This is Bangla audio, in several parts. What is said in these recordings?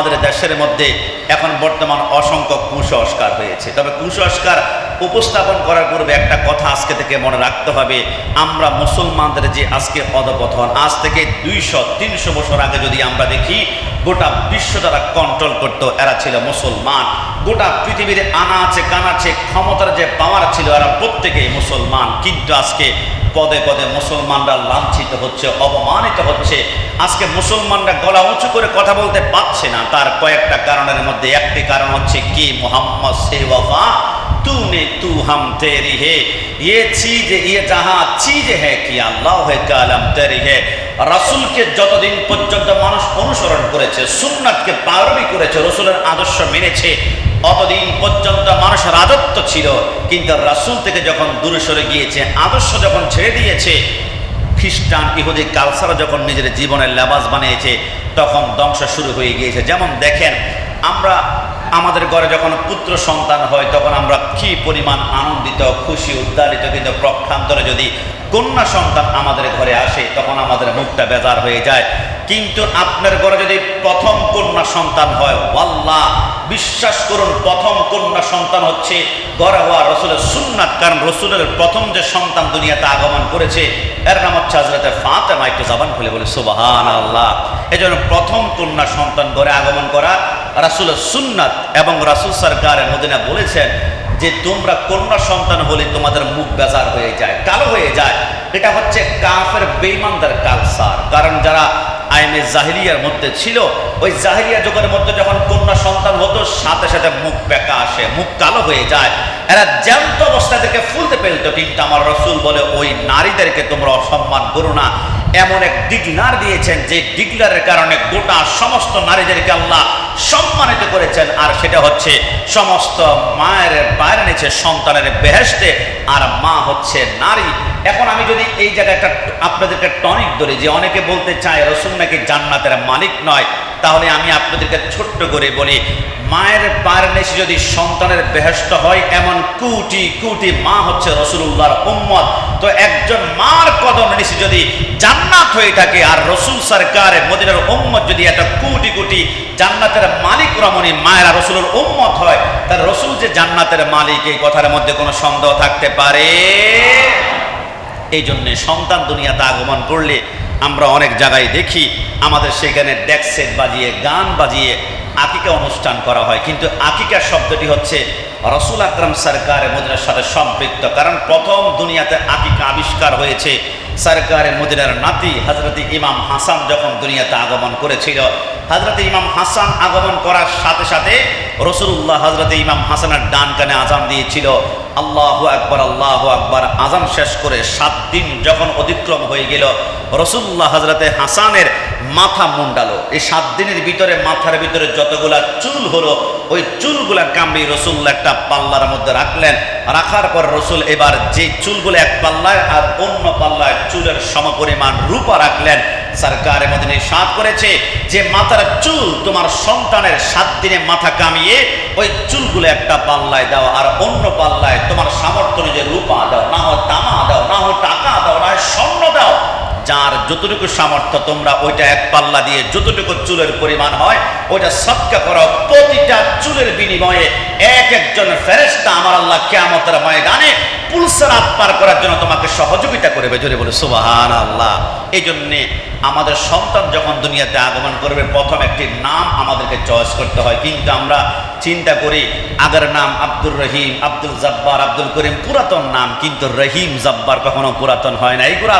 আমাদের দেশের মধ্যে এখন বর্তমান অসংখ্য কুসংস্কার হয়েছে। তবে কুসংস্কার উপস্থাপন করার পূর্বে একটা কথা আজকে থেকে মনে রাখতে হবে। আমরা মুসলমানদের যে আজকে অধপতন, আজ থেকে দুইশো, তিনশো বছর আগে যদি আমরা দেখি, গোটা বিশ্ব যারা কন্ট্রোল করত, এরা ছিল মুসলমান। গোটা পৃথিবীর আনাচে কানাচে ক্ষমতার যে পাওয়ার ছিল, এরা প্রত্যেকেই মুসলমান। কিন্তু আজকে পদে পদে মুসলমানরা লাঞ্ছিত হচ্ছে অপমানিত হচ্ছে আজকে মুসলমানরা গলা উঁচু করে কথা বলতে পারছে না তার কয়েকটা কারণের মধ্যে একটি কারণ হচ্ছে কি মোহাম্মদ সে ওয়াফা तूने तू हम तेरी है ये चीज ये जहां चीज है कि আল্লাহ है কালাম তেরি है রাসূলকে যতদিন পর্যন্ত মানুষ অনুসরণ করেছে সুন্নাতকে পালবি করেছে রসুলের আদর্শ মেনেছে অতদিন পর্যন্ত মানুষ রাজত্ব ছিল, কিন্তু রাসুল থেকে যখন দূরে সরে গিয়েছে, আদর্শ যখন ছেড়ে দিয়েছে, খ্রিস্টান, ইহুদি কালচার যখন নিজের জীবনের লেবাস বানিয়েছে, তখন ধ্বংস শুরু হয়ে গিয়েছে। যেমন দেখেন, আমরা আমাদের ঘরে যখন পুত্র সন্তান হয়, তখন আমরা কি পরিমাণ আনন্দিত, খুশি উদ্দারিত কিন্তু প্রক্ষান্তরে যদি কন্যা সন্তান আমাদের ঘরে আসে, তখন আমাদের মুখটা বেজার হয়ে যায়। কিন্তু আপনার ঘরে যদি প্রথম কন্যা সন্তান হয়, ওয়াল্লাহ বিশ্বাস করুন, প্রথম কন্যা সন্তান হচ্ছে গড়ে হওয়া রসুলের সুন্নাত। কারণ রসুলের প্রথম যে সন্তান দুনিয়াতে আগমন করেছে, এর নাম হচ্ছে হাজরতে ফাতেমা, একটু জবান খুলে বলে সুবাহান আল্লাহ এই জন্য প্রথম কন্যা সন্তান ঘরে আগমন করা রাসুলের সুন্নাত এবং রাসুল সরকার মদিনা বলেছেন যে তোমরা কন্যা সন্তান হলে তোমাদের মুখ বেজার হয়ে যায়, কালো হয়ে যায়। এটা হচ্ছে কাফের বেইমানদার কালসার কারণ যারা আইনে জাহিলিয়ার মধ্যে ছিল। ওই জাহিলিয়া যুগের মধ্যে যখন কন্যা সন্তান হতো, সাথে সাথে মুখ বেঁকা আসে, মুখ কালো হয়ে যায়। এরা জ্যান্ত অবস্থা থেকে ফুলতে ফেলতো কিন্তু আমার রসুল বলে, ওই নারীদেরকে তোমরা অসম্মান করো না। এমন এক ডিগলার দিয়েছেন, যে ডিগলারের কারণে গোটা সমস্ত নারীদেরকে আল্লাহ সম্মানিত করেছেন। আর সেটা হচ্ছে, সমস্ত মায়ের বাইরে নিচে সন্তানের বেহেস্তে আর মা হচ্ছে নারী এখন আমি যদি এই জায়গায় একটা, আপনাদেরকে টনিক ধরি, যে অনেকে বলতে চায়, রসুল নাকি জান্নাতের মালিক নয়? তাহলে আমি আপনাদেরকে ছোট্ট করে বলি, মায়ের পায়ের যদি সন্তানের বেহেস্ত হয়, এমন কুটি কুটি মা হচ্ছে রসুল্লাহর উম্মত। তো একজন মার কদম নিচে যদি জান্নাত হয়ে থাকে, আর রসুল সরকার মদিনার উম্মত যদি একটা কুটি কুটি জান্নাতের মালিক রমণী মায়েরা রসুলের উম্মত হয় তার রসুল যে জান্নাতের মালিক, এই কথার মধ্যে কোনো সন্দেহ থাকতে পারে? এই জন্যে সন্তান দুনিয়াতে আগমন করলে আমরা অনেক জায়গায় দেখি, আমাদের সেখানে ডেকসেট বাজিয়ে, গান বাজিয়ে আকিকা অনুষ্ঠান করা হয়। কিন্তু আকিকা শব্দটি হচ্ছে রসুল আকরম সরকারের মদিনার সাথে সম্পৃক্ত। কারণ প্রথম দুনিয়াতে আকিকা আবিষ্কার হয়েছে সরকারের মদিনার নাতি হজরত ইমাম হাসান যখন দুনিয়াতে আগমন করেছিল। হজরত ইমাম হাসান আগমন করার সাথে সাথে রসুল্লাহ হজরত ইমাম হাসানের ডান কানে আজান দিয়েছিল, আল্লাহ আকবর আল্লাহ আকবর। আজান শেষ করে সাত দিন যখন অতিক্রম হয়ে গেল, রসুল্লাহ হজরতে হাসানের মাথা মুন্ডালো। এই সাত দিনের ভিতরে, মাথার ভিতরে যতগুলা চুল হলো, ওই চুলগুলা কামড়ি রসুল একটা পাল্লার মধ্যে রাখলেন। রাখার পর রসুল এবার যে চুলগুলো এক পাল্লায় আর অন্য পাল্লায় চুলের সমপরিমাণ রূপা রাখলেন সরকারের মধ্যে সাত করেছে যে মাথার চুল তোমার সন্তানের সাত দিনে মাথা কামিয়ে ওই চুলগুলো একটা পাল্লায় দাও আর অন্য পাল্লায় তোমার সামর্থ্য অনুযায়ী রূপা দাও, না হয় তামা দাও, না হয় টাকা দাও, না হয় স্বর্ণ দাও। যার যতটুকু সামর্থ্য তোমরা ওইটা এক পাল্লা দিয়ে যতটুকু চুলের পরিমাণ হয়, ওইটা সৎকা করো। প্রতিটা চুলের বিনিময়ে এক একজন ফেরেস্তা আমার আল্লাহ কেমতের ময়দানে পুলসের পার করার জন্য তোমাকে সহযোগিতা করবে। জোরে বলে সুবাহান আল্লাহ এই জন্যে আমাদের সন্তান যখন দুনিয়াতে আগমন করবে, প্রথম একটি নাম আমাদেরকে চয়েস করতে হয়। কিন্তু আমরা চিন্তা করি, আগের নাম আব্দুর রহিম, আব্দুল জব্বার, আব্দুল করিম, পুরাতন নাম। কিন্তু রহিম জব্বার কখনো পুরাতন হয় না। এইগুলা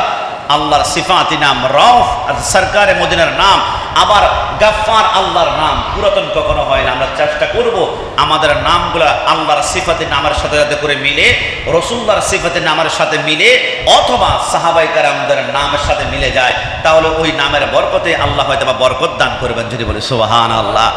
আল্লাহর সিফাতি নাম রফ আর সরকারে মদিনার নাম, আবার গাফার আল্লাহর নাম। পুরাতন কখনো হয় না, আমরা চেষ্টা করব আমাদের নামগুলা আল্লাহর সিফাতি নামের সাথে যাতে করে মিলে, রসুল্লাহর সিফাতি নামের সাথে মিলে, অথবা সাহাবাই কারামদের নামের সাথে মিলে যায়। তাহলে ওই নামের বরকতে আল্লাহ হয়তো বা বরকত দান করবেন যদি বলে সোহান আল্লাহ